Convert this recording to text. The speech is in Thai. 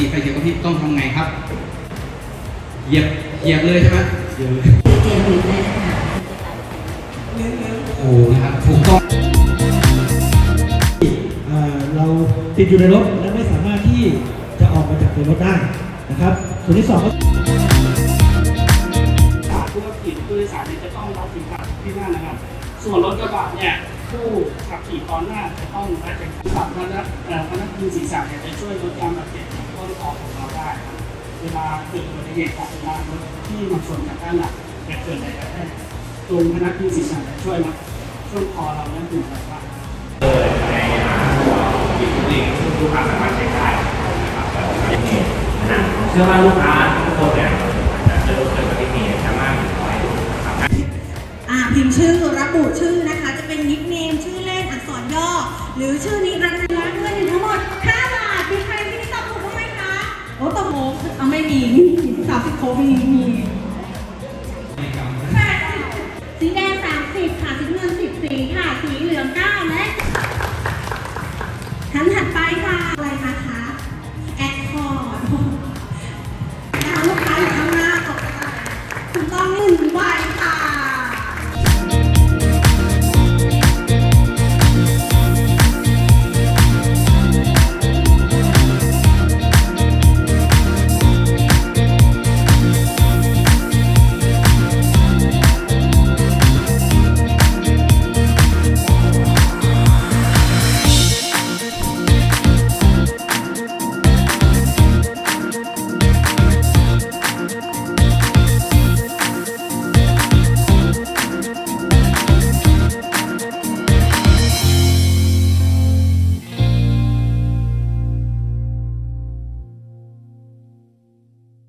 ติไฟเขียวกระพริบต้องทำไงครับ เหยียบ เหยียบเลยใช่ไหมเหยียบเลยเจลหรืออะนะคะโอ้นะครับถูกต้องเอ่เราติดอยู่ในรถและไม่สามารถที่จะออกมาจากในรถได้นะครับ ส่วนที่สองก็ผู้ขับขี่ผู้โดยสารจะต้องรับผิดชอบที่นั่นนะครับ ส่วนรถกระบะเนี่ยผู้ขับขี่ตอนหน้าจะต้องรับผิดชอบพนักพนักพิงศีรษะเนี่ยจะช่วยลดการบาดเจ็บ ต้นคอของเราได้ครับเวลาเกิดอุบัติเหตุกับเวลารถที่มาชนกับด้านหลังจะเกิดอะไรกระแทกตรงพนักพิงศีรษะจะช่วยมาช่วยคอเราและถึงแบบว่าเชื่อว่าลูกค้าทุกคนเนี่ยจะเจอเกิดอุบัติเหตุจะมากน้อยนะครับอ่าพิมพ์ชื่อระบุชื่อนะคะ จะเป็นนิคเนมชื่อเล่นอักษรย่อ หรือชื่อนิรันดร์เงินทั้งหมดค่ะ โอ้ตะโมเอาไม่มีสามสิบโคมีมี